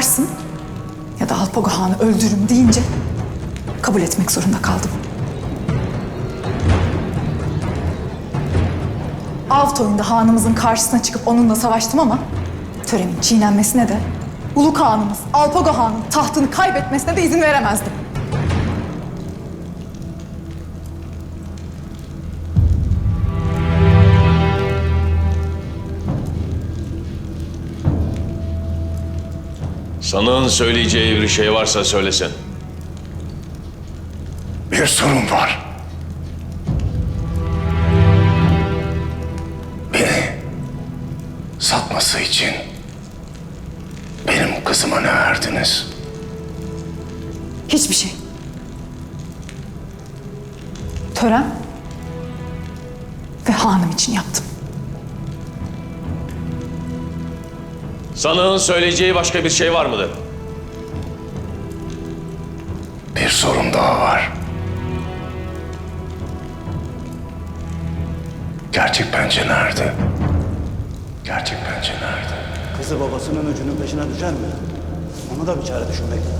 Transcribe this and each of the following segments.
varsın ya da Alpago Han'ı öldürün deyince kabul etmek zorunda kaldım. Av toyunda hanımızın karşısına çıkıp onunla savaştım ama töremin çiğnenmesine de Uluk Hanımız Alpago Han'ın tahtını kaybetmesine de izin veremezdim. Sanığın söyleyeceği bir şey varsa söylesin. Bir sorun var. Beni satması için benim kızıma ne verdiniz? Hiçbir şey. Tören ve hanım için yaptım. Sanığın söyleyeceği başka bir şey var mıdır? Bir sorun daha var. Gerçek pençe nerede? Gerçek pençe nerede? Kızı babasının öcünün peşine düşer mi? Onu da bir çare düşünmek lazım.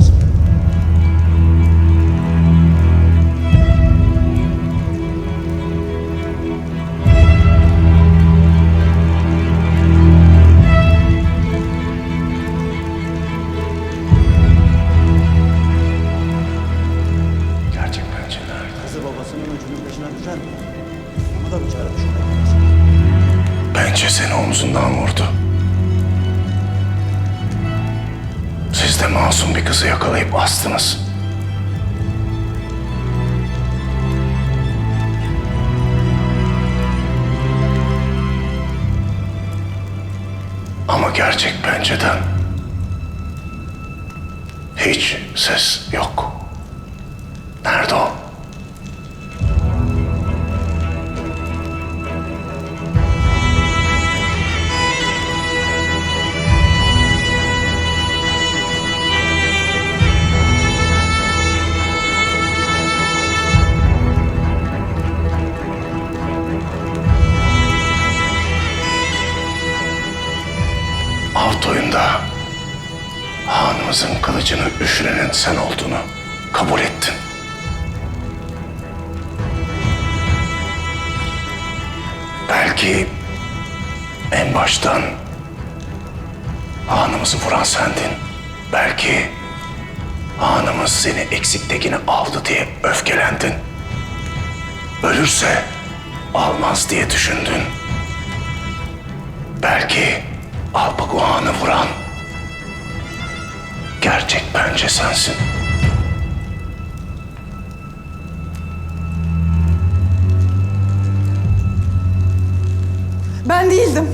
Pençe seni omzundan vurdu. Siz de masum bir kızı yakalayıp astınız. Ama gerçek pençeden hiç ses yok. Nerede o? Av toyunda hanımızın kılıcını üşürenin sen olduğunu kabul ettin. Belki en baştan hanımızı vuran sendin. Belki hanımız seni eksiktekini aldı diye öfkelendin. Ölürse almaz diye düşündün. Belki Alpaguan'ı vuran gerçek bence sensin. Ben değildim.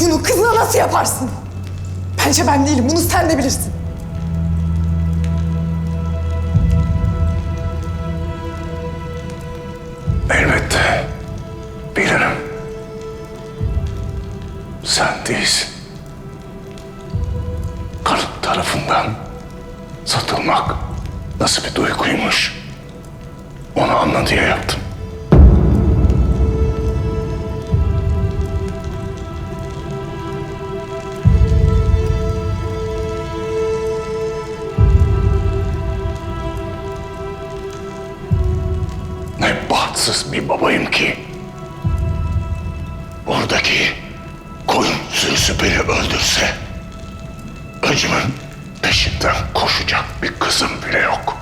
Bunu kızına nasıl yaparsın? Bence ben değilim. Bunu sen de bilirsin. Bilirim. Sen değilsin. Karın tarafından satılmak nasıl bir duyguymuş onu anla diye yaptım. Ne bahtsız bir babayım ki. Oradaki koyun sürüsü beni öldürse... ...acımın peşinden koşacak bir kızım bile yok.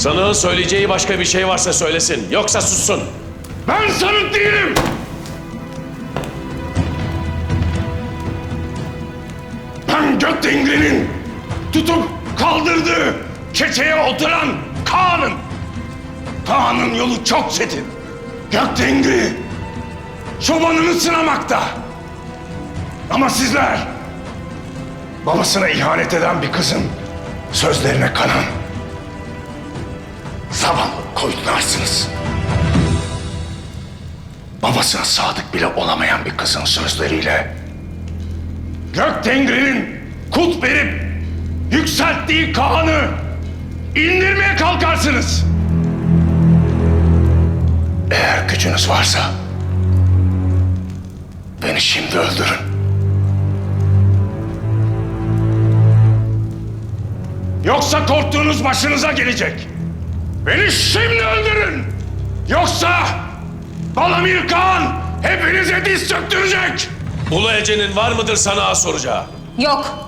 Sanığın söyleyeceği başka bir şey varsa söylesin. Yoksa sussun. Ben sanık değilim! Ben Göktengli'nin tutup kaldırdığı keçeye oturan Kaan'ım. Kaan'ın yolu çok çetin. Göktengli çobanını sınamakta. Ama sizler babasına ihanet eden bir kızın sözlerine kanan zavallı koyunlarsınız. Babasına sadık bile olamayan bir kızın sözleriyle Gök Tengri'nin kut verip yükselttiği Kaan'ı indirmeye kalkarsınız. Eğer gücünüz varsa beni şimdi öldürün. Yoksa korktuğunuz başınıza gelecek. Beni şimdi öldürün. Yoksa Balamir Kağan hepinize diz çöktürecek. Ulu Ece'nin var mıdır sana soracağı? Yok.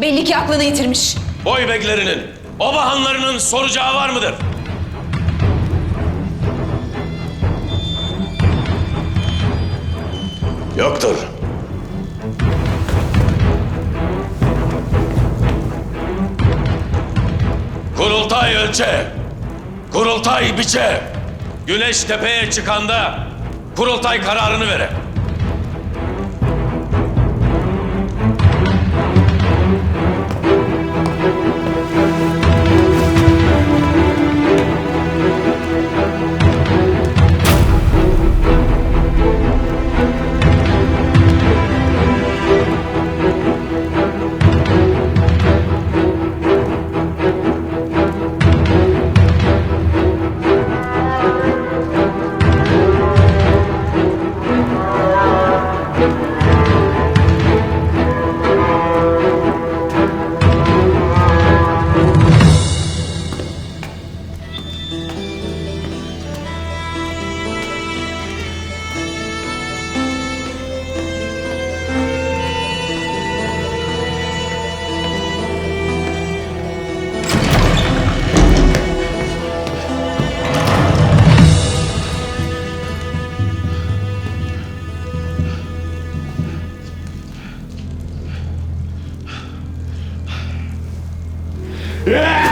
Belli ki aklını yitirmiş. Boy beklerinin, oba hanlarının soracağı var mıdır? Yoktur. Kurultay ölçe, kurultay biçe. Güneş tepeye çıkanda kurultay kararını vere. Yeah!